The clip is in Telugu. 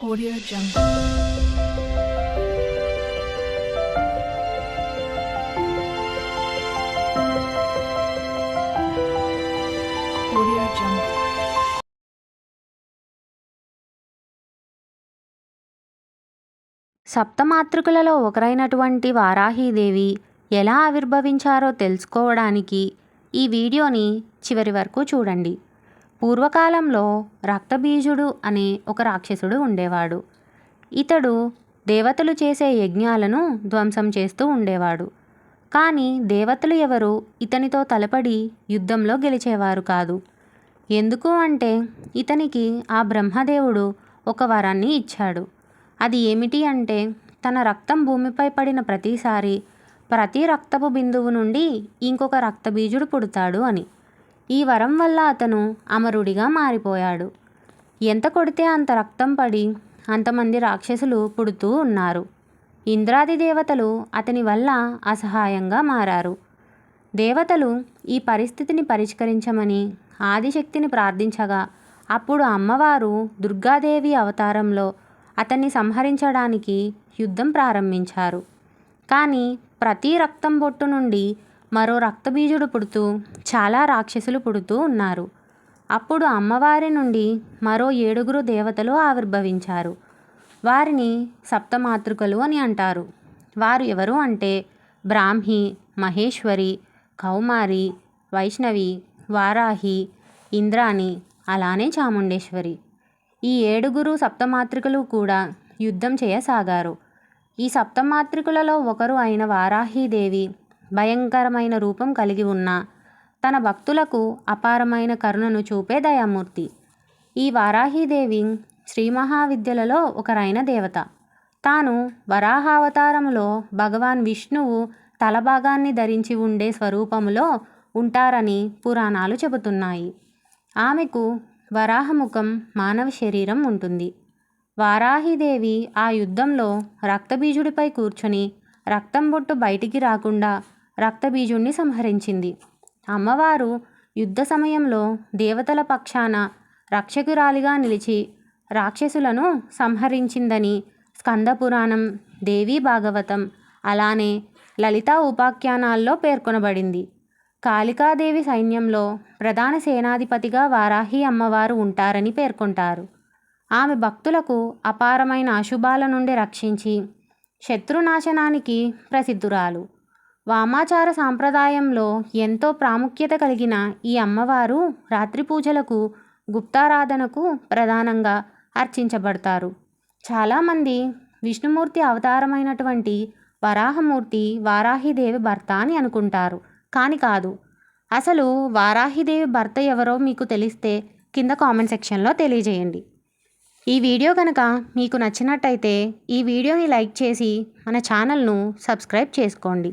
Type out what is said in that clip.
Audio Jungle. Audio Jungle. సప్తమాతృకులలో ఒకరైనటువంటి Varahi Devi ఎలా ఆవిర్భవించారో తెలుసుకోవడానికి ఈ వీడియోని చివరి వరకు చూడండి పూర్వకాలంలో రక్తబీజుడు అనే ఒక రాక్షసుడు ఉండేవాడు. ఇతడు దేవతలు చేసే యజ్ఞాలను ధ్వంసం చేస్తూ ఉండేవాడు. కానీ దేవతలు ఎవరు ఇతనితో తలపడి యుద్ధంలో గెలిచేవారు కాదు. ఎందుకు అంటే ఇతనికి ఆ బ్రహ్మదేవుడు ఒక వరాన్ని ఇచ్చాడు. అది ఏమిటి అంటే తన రక్తం భూమిపై పడిన ప్రతిసారి ప్రతి రక్తపు బిందువు నుండి ఇంకొక రక్తబీజుడు పుడతాడు అని. ఈ వరం వల్ల అతను అమరుడిగా మారిపోయాడు. ఎంత కొడితే అంత రక్తం పడి అంతమంది రాక్షసులు పుడుతూ ఉన్నారు. ఇంద్రాది దేవతలు అతని వల్ల అసహాయంగా మారారు. దేవతలు ఈ పరిస్థితిని పరిష్కరించమని ఆదిశక్తిని ప్రార్థించగా అప్పుడు అమ్మవారు దుర్గాదేవి అవతారంలో అతన్ని సంహరించడానికి యుద్ధం ప్రారంభించారు. కానీ ప్రతి రక్తం బొట్టు నుండి మరో రక్తబీజుడు పుడుతూ చాలా రాక్షసులు పుడుతూ ఉన్నారు. అప్పుడు అమ్మవారి నుండి మరో ఏడుగురు దేవతలు ఆవిర్భవించారు. వారిని సప్తమాతృకలు అని అంటారు. వారు ఎవరు అంటే బ్రాహ్మి మహేశ్వరి కౌమారి వైష్ణవి వారాహి ఇంద్రాణి అలానే చాముండేశ్వరి. ఈ ఏడుగురు సప్తమాతృకలు కూడా యుద్ధం చేయసాగారు. ఈ సప్తమాతృకులలో ఒకరు అయిన వారాహీదేవి భయంకరమైన రూపం కలిగి ఉన్న తన భక్తులకు అపారమైన కరుణను చూపే దయామూర్తి. ఈ వారాహీదేవి శ్రీ మహావిద్యలలో ఒకరైన దేవత. తాను వరాహావతారములో భగవాన్ విష్ణువు తలభాగాన్ని ధరించి ఉండే స్వరూపములో ఉంటారని పురాణాలు చెబుతున్నాయి. ఆమెకు వరాహముఖం మానవ శరీరం ఉంటుంది. వారాహిదేవి ఆ యుద్ధంలో రక్తబీజుడిపై కూర్చొని రక్తం బొట్టు బయటికి రాకుండా రక్తబీజుణ్ణి సంహరించింది. అమ్మవారు యుద్ధ సమయంలో దేవతల పక్షాన రక్షకురాలిగా నిలిచి రాక్షసులను సంహరించిందని స్కందపురాణం దేవీ భాగవతం అలానే లలితా ఉపాఖ్యానాల్లో పేర్కొనబడింది. కాళికాదేవి సైన్యంలో ప్రధాన సేనాధిపతిగా వారాహి అమ్మవారు ఉంటారని పేర్కొంటారు. ఆమె భక్తులకు అపారమైన అశుభాల నుండి రక్షించి శత్రునాశనానికి ప్రసిద్ధురాలు. వామాచార సాంప్రదాయంలో ఎంతో ప్రాముఖ్యత కలిగిన ఈ అమ్మవారు రాత్రి పూజలకు గుప్తారాధనకు ప్రధానంగా అర్చించబడతారు. చాలామంది విష్ణుమూర్తి అవతారమైనటువంటి వరాహమూర్తి వారాహిదేవి భర్త అని అనుకుంటారు. కానీ కాదు. అసలు వారాహిదేవి భర్త ఎవరో మీకు తెలిస్తే కింద కామెంట్ సెక్షన్లో తెలియజేయండి. ఈ వీడియో కనుక మీకు నచ్చినట్టయితే ఈ వీడియోని లైక్ చేసి మన ఛానల్ను సబ్స్క్రైబ్ చేసుకోండి.